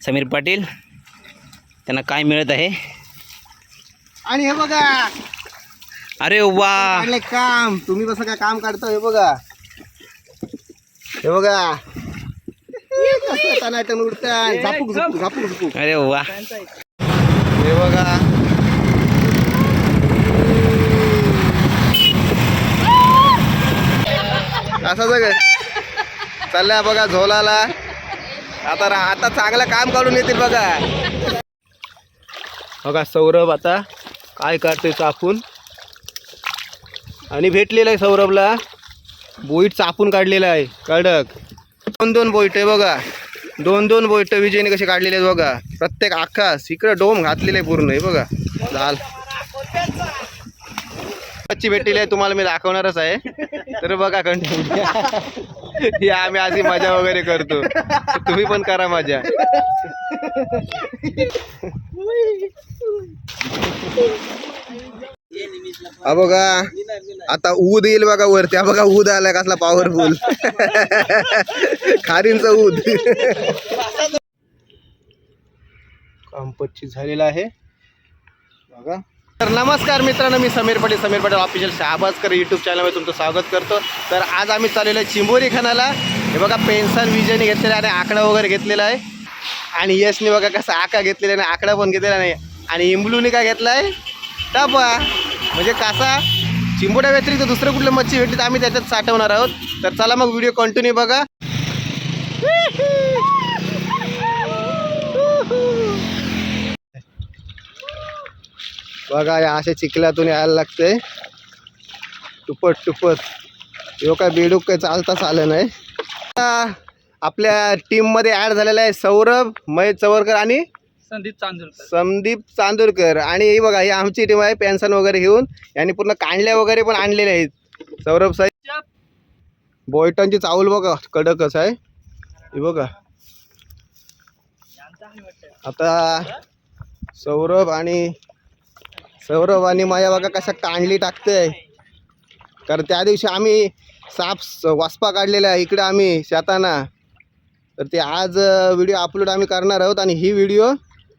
समीर पाटील त्यांना काय मिळत आहे? आणि हे बघा. अरे वा! काम. तुम्ही कसं काय काम काढता हे बघा. हे बघा. कसं टनाटन उडतात झापूक झुपूक झापूक झुपूक. अरे वा! हे बघा. असं सगळं चाललंय बघा झोलाला. आता आता चांगलं काम काढून येतील बघा. बघा सौरभ आता काय करतोय चापून आणि भेटलेलं आहे सौरभला. बोईट चापून काढलेलं आहे. कडक दोन दोन बोईट आहे बघा. दोन दोन बोईट विजयने कसे काढलेले आहेत बघा. प्रत्येक आकाश इकडं डोम घातलेलं आहे पूर्ण आहे बघा. झाल कच्ची भेटलेली आहे तुम्हाला मी दाखवणारच आहे. तर बघा कंटिन्यू या आम्ही अशी मजा वगैरे करतो. तुम्ही पण करा मजा. हा बघा आता ऊद येईल बघा वरती. हा बघा ऊद आलाय कसला पॉवरफुल खारींचा ऊद. काम पच्चीस झालेला आहे. बघा. तर नमस्कार मित्रांनो मी समीर पटेल समीर पटेल ऑफिशियल शहाबाजकर यूट्यूब चॅनलमध्ये तुमचं स्वागत करतो. तर आज आम्ही चाललेलो आहे चिंबोरी खानाला हे बघा पेन्सिल विजयने घेतलेला आहे आणि आकडा वगैरे घेतलेला आहे. आणि यशने बघा कसा आका घेतलेला आणि आकडा पण घेतलेला नाही. आणि इम्बलूने काय घेतला आहे? टपा म्हणजे कसा? चिंबोड्या व्यतिरिक्त दुसरं कुठलं मच्छी भेटली तर आम्ही त्याच्यात साठवणार आहोत. तर चला मग व्हिडिओ कंटिन्यू बघा. बघा या अशा चिखलातून यायला लागतंय टुपट टुपट. यो काय बेडूक काय चालताच आलं नाही. आपल्या टीममध्ये ॲड झालेला आहे सौरभ महेश चवरकर आणि संदीप चांदूरकर संदीप चांदूरकर आणि ही बघा ही आमची टीम आहे पेन्शन वगैरे घेऊन. यांनी पूर्ण कांडल्या वगैरे पण आणलेल्या आहेत. सौरभ साहेब. बोयटांची चावल बघा कडकच आहे. ही बघा. आता सौरभ आणि सौरभ आणि माया बघा कशा कांडली टाकते कारण त्या दिवशी आम्ही साप स- वासपा काढलेला आहे इकडे आम्ही शेताना. तर ते आज व्हिडिओ अपलोड आम्ही करणार आहोत आणि ही व्हिडिओ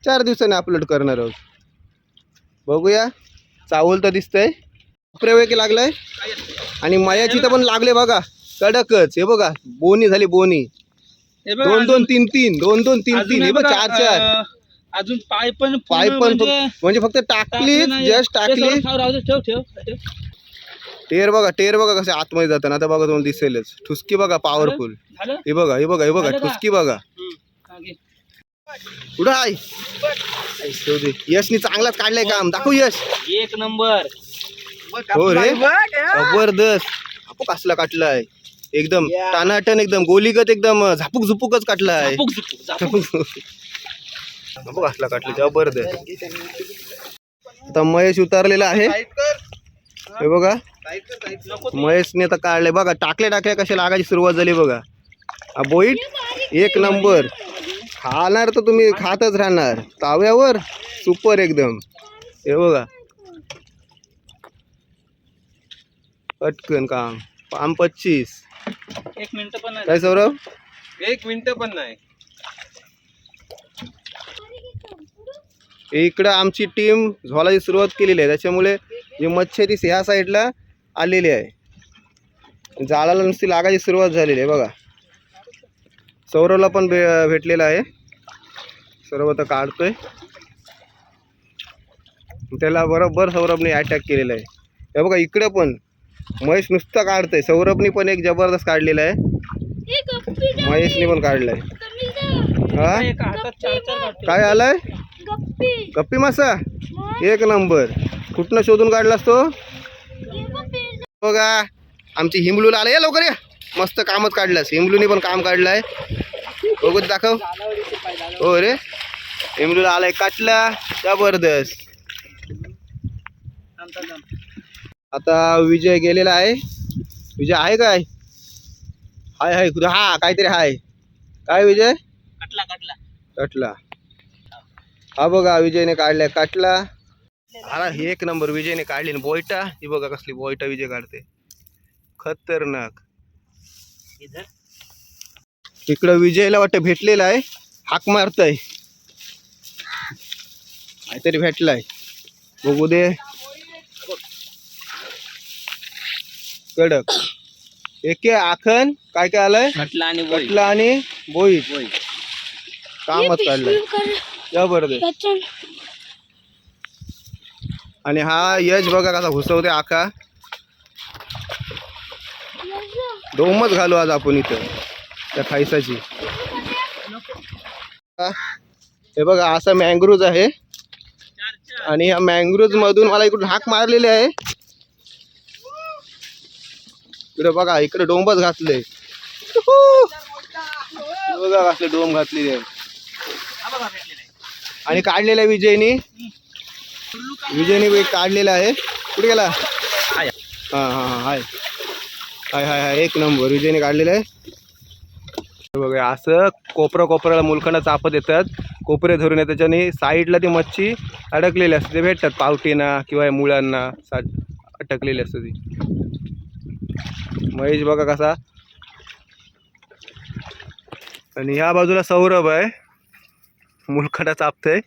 चार दिवसांनी अपलोड करणार आहोत. बघूया. चावल तर दिसतंय. प्रवेकी लागलाय? आणि मायाची तर पण लागले बघा. कडकच. हे बघा बोनी झाली बोनी. दोन दोन तीन तीन. दोन दोन तीन तीन. हे बघ चार चार. अजून पाय पण पाय पण म्हणजे फक्त- टाकली. जस्ट टाकली ठेव ठेव. टेर बघा टेर बघा कसे आतमध्ये जाताना. आता बघा तुम्हाला दिसेलच. ठुसकी बघा पॉवरफुल हे बघा हे बघा हे बघा? ठुसकी बघा. हा. कुठं आहे. यशनी चांगलाच काढलाय काम. दाखव यश. एक नंबर. हो रे. जबरदस्त. झापूक असला काटलाय. एकदम टानाटन एकदम गोलीगत एकदम झापूक झुपूकच काटलाय झापूक असला काटले जबरदस्त आता महेश उतारलेला आहे. हे बघा. महेशने आता काढले बघा टाकले टाकले कशा लागायची सुरुवात झाली बघा. हा बोईट एक नंबर. खाणार तर तुम्ही खातच राहणार. ताव्यावर सुपर एकदम. हे बघा. पटकन काम. पाम पच्चीस. एक मिनिट पण नाही. काय सौरभ? एक मिनिट पण नाही. इकडं आमची टीम झोलाची सुरुवात केलेली आहे. त्याच्यामुळे जी मच्छी ती ह्या साईडला आलेली आहे. जाळाला नुसती लागायची सुरुवात झालेली आहे बघा. सौरवला पण भे भेटलेला आहे. सौरभ आता काढतोय. त्याला बरोबर सौरभने अटॅक केलेला आहे. हे बघा इकडं पण महेश नुसतं काढतंय. सौरभने पण एक जबरदस्त काढलेला आहे. महेशने पण काढलाय. हा. काय आलाय? गप्पी. मासा. एक नंबर. कुठनं शोधून काढलास तो? बघा. आमची हिमलूला आला या लवकर या. मस्त कामच काढलास. हिमलूने पण काम काढलंय. बघू दे दाखव. हो रे. हिमलूला आलाय काटला. जबरदस्त. आता विजय गेलेला आहे. विजय आहे काय? हाय हाय. कुठं हा काहीतरी हाय. काय विजय? कटला कटला. कटला. हा बघा विजयने काढलाय. काटला. हा एक नंबर विजयने काढली ना बोयटा. ही बघा कसली बोयटा विजय काढते. खतरनाक. इधर इकडं विजयला वाटतं भेटलेला आहे. हाक मारतय. काहीतरी भेटलाय. बघू दे. कडक. एके आखन काय काय आलंय? बोई. कटला आणि बोईत कामच काढलंय जबरदस्त आणि हा यश बघा कसा घुसवते आका. डोमच घालू आज आपण इथं त्या खायसाची हे बघा असा मँग्रोज आहे. आणि ह्या मँग्रोज मधून मला इकडून हाक मारलेली आहे. इकडे बघा इकडे डोंबच घातले बघा कसले डोंब घातलेले आहे. आणि काढलेल्या विजयनी. विजयनी एक काढलेला आहे. कुठे गेला? हाय. हा हा हा हाय. हाय हाय हाय एक नंबर. विजयने काढलेलं आहे. बघा असं कोपरा कोपऱ्याला मुलखांना चापत येतात कोपरे धरून येतात त्याच्याने साईडला ती मच्छी अडकलेली असते. ते भेटतात पावटीना किंवा मुळांना. सा अटकलेली असते ती. महेश बघा कसा. आणि ह्या बाजूला सौरभ आहे. मुलखाडा चापतंय.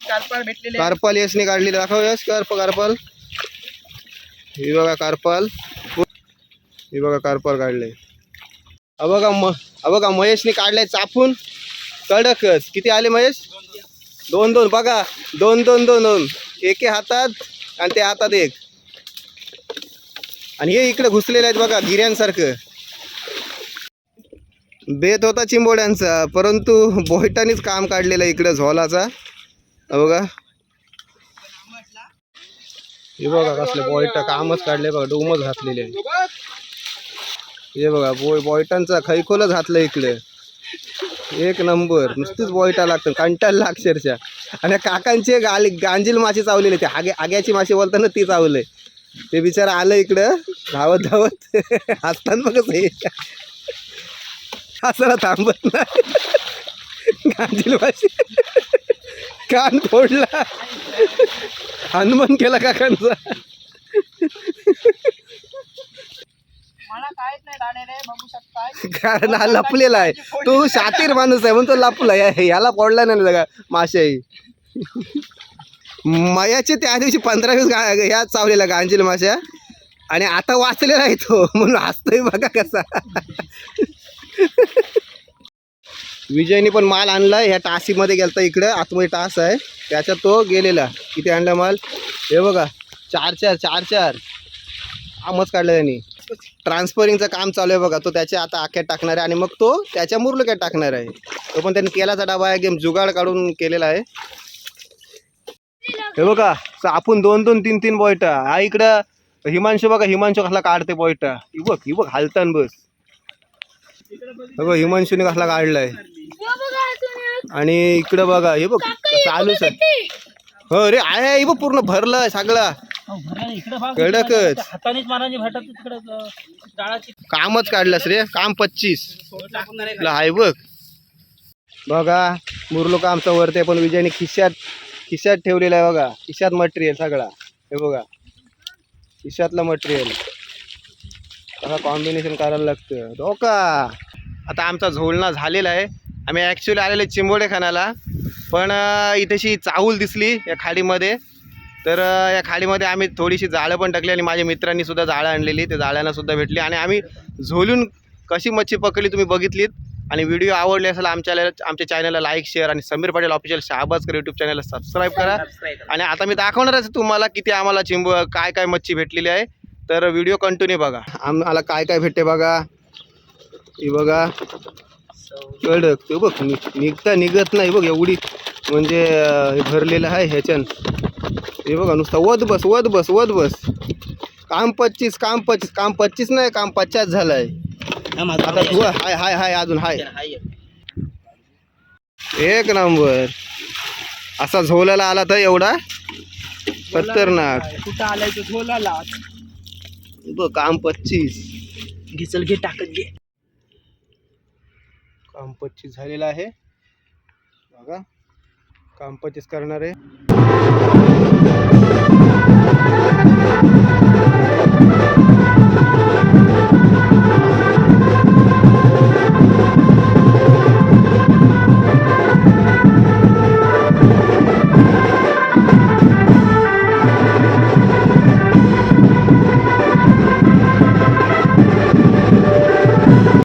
कारपाळ भेटलेले कार्पाल यशने काढली दाखव यश कार्प कार्पाल ही बघा कार्पाल ही बघा कार्पाल काढले हा बघा म हा बघा महेशने काढलाय चापून. कडकच. किती आले महेश? दोन दोन. बघा दोन दोन दोन दोन. एके हातात आणि ते हातात एक. आणि हे इकडे घुसलेले आहेत बघा गिऱ्यांसारखं. बेत होता चिंबोड्यांचा परंतु बोयटानीच काम काढलेलं इकडे झोलाचा. बघा. हे बघा कसले बॉयटा कामच काढले बघा डोमच घातलेले. हे बघा बॉय बॉयटांचा खैखोलच घातलं इकडे. एक नंबर नुसतीच बॉयटा लागतं कंटाळला अक्षरशः आणि काकांचे गाली गांजील मासे चावलेले ते आगे आग्याची मासे बोलताना ती चावले. ते बिचारा आलं इकडं धावत धावत हसताना बघत असं थांबत नाही. गांजील मासे कान फोडला. हनुमान केला काकांचा कारण हा लपलेला आहे. तू शातीर माणूस आहे म्हणून तो लपला. याला फोडला नाही ना माशाही मयाचे त्या दिवशी पंधरा वीस गा ह्या चावलेल्या गांजील माश्या. आणि आता वाचलेला आहे तो. म्हणून हसतोय बघा कसा. विजयने पण माल आणलाय. ह्या टासीमध्ये गेलता इकडं. आतमध्ये टास आहे. त्याच्यात तो गेलेला. किती आणला माल. हे बघा. चार चार चार चार आमच काढलं त्यांनी. ट्रान्सफरिंगचं काम चालू आहे बघा. तो त्याच्या आता आख्यात टाकणार आहे आणि मग तो त्याच्या मुरलक्यात टाकणार आहे. तो पण त्यांनी तेलाचा डबा आहे गेम जुगाड काढून केलेला आहे. हे बघा. आपण दोन दोन तीन तीन बॉयटा. हा इकडं हिमांशू बघा. हिमांशू कसला काढते बॉयटा. ही बघ ही बघ. हालतान बस. बघ हिमांशूने कसला काढलाय. आणि इकडं बघा हे बघ चालूच आहे. हो रे आहे हे बघ पूर्ण भरलं सगळं. कडकच. कामच काढलंस रे काम पच्चीस. आहे बघ. बघा मुरलो का आमचा वरती पण विजयने खिशात खिशात ठेवलेला आहे बघा. खिशात मटेरियल सगळा. हे बघा. खिशातलं मटेरियल कॉम्बिनेशन करायला लागतं. हो का आता आमचा झोलणा झालेला आहे. आम्ही ॲक्च्युली आलेले चिंबोडे खाण्याला पण इथेशी चाहूल दिसली या खाडीमध्ये. तर या खाडीमध्ये आम्ही थोडीशी जाळं पण टाकली आणि माझ्या मित्रांनी सुद्धा जाळं आणलेली. ते जाळ्यांनासुद्धा भेटली. आणि आम्ही झोलून कशी मच्छी पकडली तुम्ही बघितलीत. आणि व्हिडिओ आवडले असेल आमच्या आमच्या चॅनलला लाईक शेअर आणि समीर पाटील ऑफिशियल शहाबाजकर यूट्यूब चॅनलला सबस्क्राईब करा. आणि आता मी दाखवणारच आहे तुम्हाला किती आम्हाला चिंब काय काय मच्छी भेटलेली आहे. तर व्हिडिओ कंटिन्यू बघा. आम्हाला काय काय भेटते बघा. ही बघा. कडक. ते बघ नि निघता निघत नाही बघ एवढी. म्हणजे हे भरलेलं आहे ह्याच्यान. हे बघा नुसतं वध बस वध बस वध बस. काम पच्चीस काम पच्चीस काम पच्चीस नाही काम पचास झालं आहे आता तू हाय हाय हाय अजून हाय. एक नंबर. असा झोलाला आला तर एवढा? खतरनाक. कुठं आलाय तो? झोलाला. बघ काम पच्चीस. घिचल घे टाकत घे. काम पच्चीस झालेलं आहे. बघा काम पच्चीस करणार आहे.